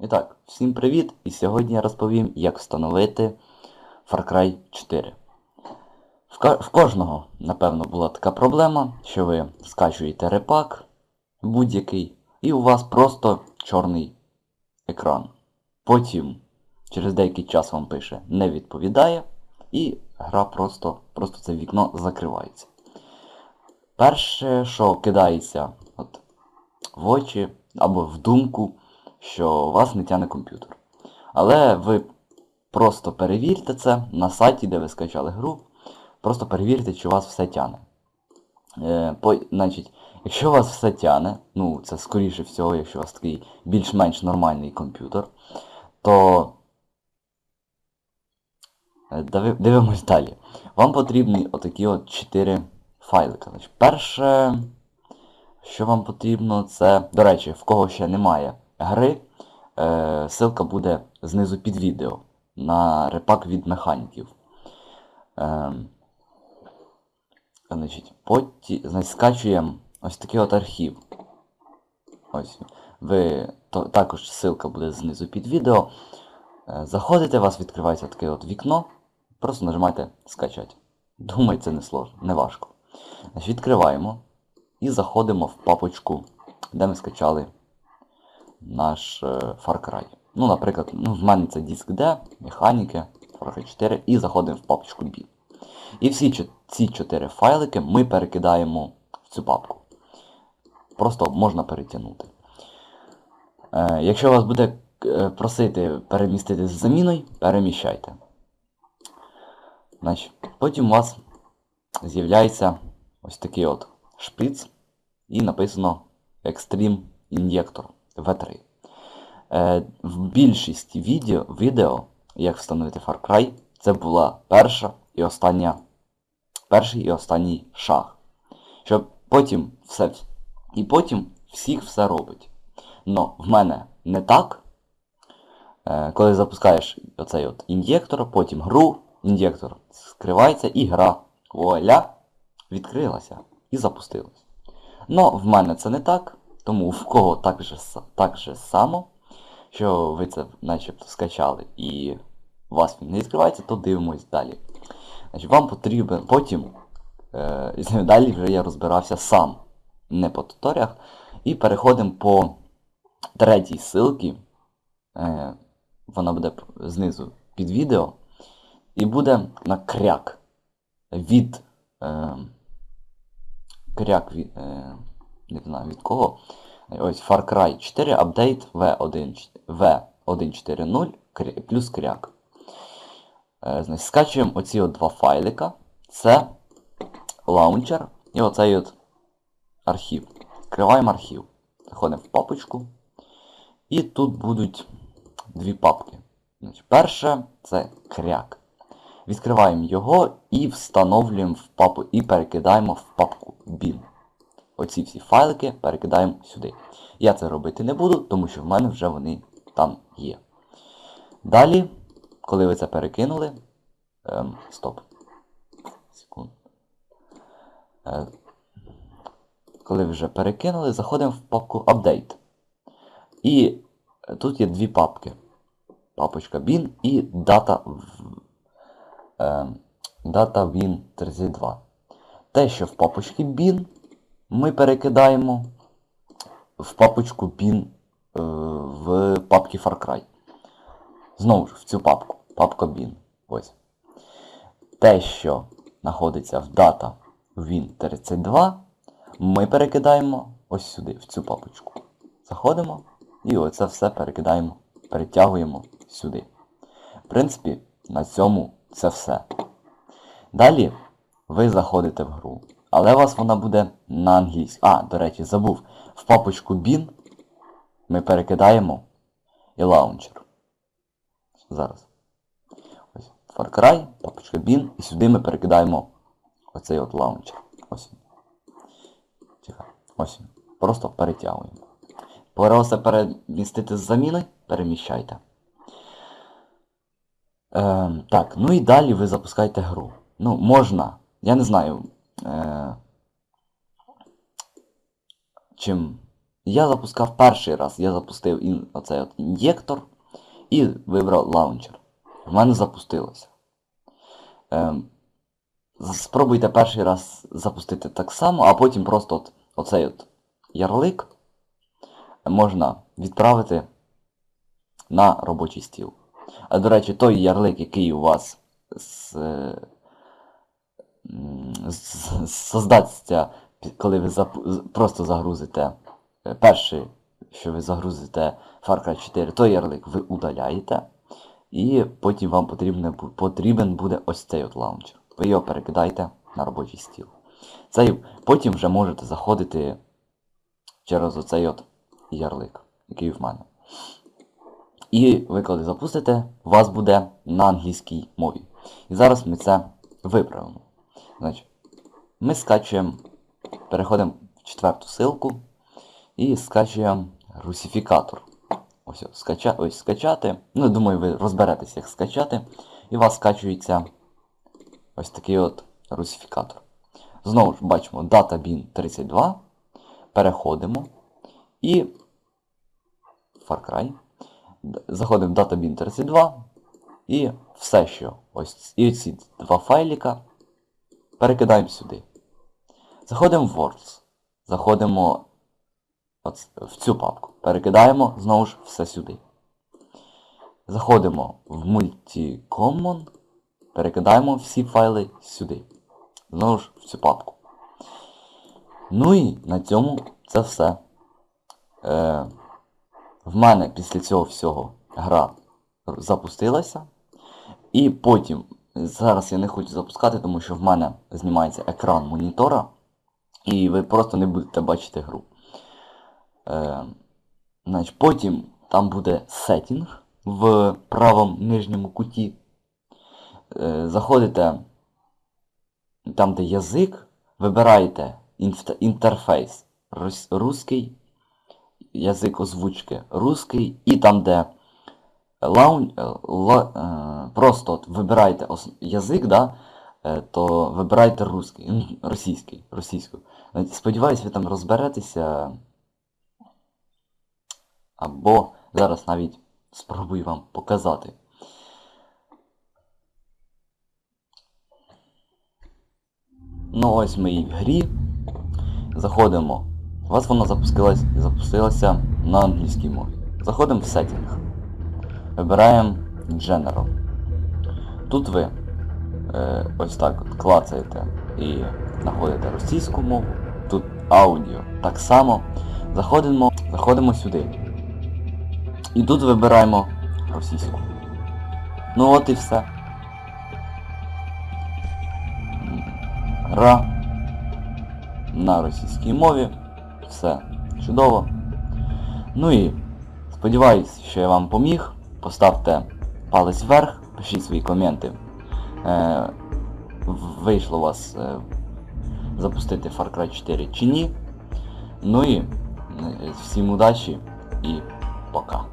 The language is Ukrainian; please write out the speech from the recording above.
І так, всім привіт! І сьогодні я розповім, як встановити Far Cry 4. В, в кожного, напевно, була така проблема, що ви скачуєте репак будь-який, і у вас просто чорний екран. Потім через деякий час вам пише не відповідає, і гра просто, просто це вікно закривається. Перше, що кидається от, в очі або в думку, що вас не тяне комп'ютер. Але ви просто перевірте це на сайті, де ви скачали гру. Просто перевірте, чи у вас все тяне. Е, по, значить, якщо у вас все тяне, ну це скоріше всього, якщо у вас такий більш-менш нормальний комп'ютер, то е, дивимось далі. Вам потрібні отакі от 4 файлика. Значить, перше, що вам потрібно, це, до речі, в кого ще немає гри, е, ссылка буде знизу під відео на репак від механіків. Е, значить, поті, значить, скачуємо ось такий от архів. Ось. Ви, також ссылка буде знизу під відео. Е, заходите, у вас відкривається таке от вікно. Просто нажимаєте скачати. Думаю, це не сложно, не важко. Значить, відкриваємо і заходимо в папочку, де ми скачали наш е, Far Cry. Ну, наприклад, ну, в мене це диск D, механіки, Far Cry 4 і заходимо в папочку B. І всі ці чотири файлики ми перекидаємо в цю папку. Просто можна перетягнути. Е, якщо вас буде е, просити перемістити з заміною, переміщайте. Значить, потім у вас з'являється ось такий от шприц і написано Extreme Injector V3. Е, в більшості відео, відео, як встановити Far Cry, це була перша і остання, перший і останній шаг. Щоб потім все, і потім всіх все робить. Но в мене не так. Е, коли запускаєш оцей от ін'єктор, потім гру, ін'єктор скривається і гра вуаля, відкрилася і запустилась. Но в мене це не так, тому в кого так же, так же само, що ви це начебто скачали і у вас він не відкривається, то дивимось далі. Значить, вам потрібен потім, е, далі вже я розбирався сам, не по туторіях, і переходимо по третій ссылці, е, вона буде знизу під відео, і буде на кряк від е, кряк від, е, не знаю від кого. Ось Far Cry 4 Update V1, V140 плюс кряк. Е, значить, скачуємо оці от два файлика. Це лаунчер і оцей от архів. Відкриваємо архів. Заходимо в папочку. І тут будуть дві папки. Значить, перше це кряк. Відкриваємо його і встановлюємо в папу і перекидаємо в папку bin. Оці всі файлики перекидаємо сюди. Я це робити не буду, тому що в мене вже вони там є. Далі, коли ви це перекинули. Ем, стоп. Секунду. Е, коли ви вже перекинули, заходимо в папку Update. І тут є дві папки. Папочка bin і е, data win 32. Те, що в папочці bin, ми перекидаємо в папочку bin е, в папці Far Cry. Знову ж в цю папку. Папка bin. Ось. Те, що знаходиться в data win 32, ми перекидаємо ось сюди, в цю папочку. Заходимо і оце все перекидаємо, перетягуємо сюди. В принципі, на цьому це все. Далі ви заходите в гру. Але у вас вона буде на англійській. А, до речі, забув. В папочку bin ми перекидаємо і лаунчер. Зараз. Ось Far Cry, папочка bin, і сюди ми перекидаємо оцей от лаунчер. Ось. Тихо. Ось. Просто перетягуємо. Пора все перемістити з заміни, переміщайте. Ем, так, ну і далі ви запускаєте гру. Ну, можна, я не знаю, е, чим я запускав перший раз, я запустив ін, оцей от ін'єктор і вибрав лаунчер. В мене запустилося. З- спробуйте перший раз запустити так само, а потім просто от, оцей от ярлик можна відправити на робочий стіл. А до речі, той ярлик, який у вас з, пі- коли ви просто загрузите е, перший, що ви загрузите Far Cry 4, той ярлик ви удаляєте. І потім вам потрібне, потрібен буде ось цей от лаунчер. Ви його перекидаєте на робочий стіл. Цей, потім вже можете заходити через оцей от ярлик, який в мене. І ви коли запустите, у вас буде на англійській мові. І зараз ми це виправимо. Значить, ми скачуємо, переходимо в четверту ссылку і скачуємо русифікатор. Ось, скача, ось скачати. Ну, думаю, ви розберетесь, як скачати. І у вас скачується ось такий от русифікатор. Знову ж бачимо DataBin 32. Переходимо. І Far Cry. Заходимо в DataBin 32. І все, що ось і ці два файліка перекидаємо сюди. Заходимо в Words. Заходимо в цю папку. Перекидаємо знову ж все сюди. Заходимо в Multicommon. Перекидаємо всі файли сюди. Знову ж в цю папку. Ну і на цьому це все. Е, в мене після цього всього гра запустилася. І потім, зараз я не хочу запускати, тому що в мене знімається екран монітора. І ви просто не будете бачити гру. Е, значить, потім там буде сеттінг в правому нижньому куті. Е, заходите там, де язик, вибираєте інтерфейс рус- русський, язик озвучки русський, і там, де лаун, е, ла- е, просто от вибираєте ос- язик, да, е, то вибирайте русський, російський, російську. Сподіваюсь, ви там розберетеся. Або зараз навіть спробую вам показати. Ну ось ми і в грі. Заходимо. У вас вона запустилась, запустилася на англійській мові. Заходимо в сеттінг. Вибираємо General. Тут ви е, ось так от клацаєте і знаходите російську мову. Тут аудіо так само. Заходимо, заходимо сюди. І тут вибираємо російську. Ну от і все. Гра на російській мові. Все чудово. Ну і сподіваюсь, що я вам поміг. Поставте палець вверх, пишіть свої коменти. Е, вийшло у вас е, запустити Far Cry 4 чи ні. Ну і е, всім удачі і пока.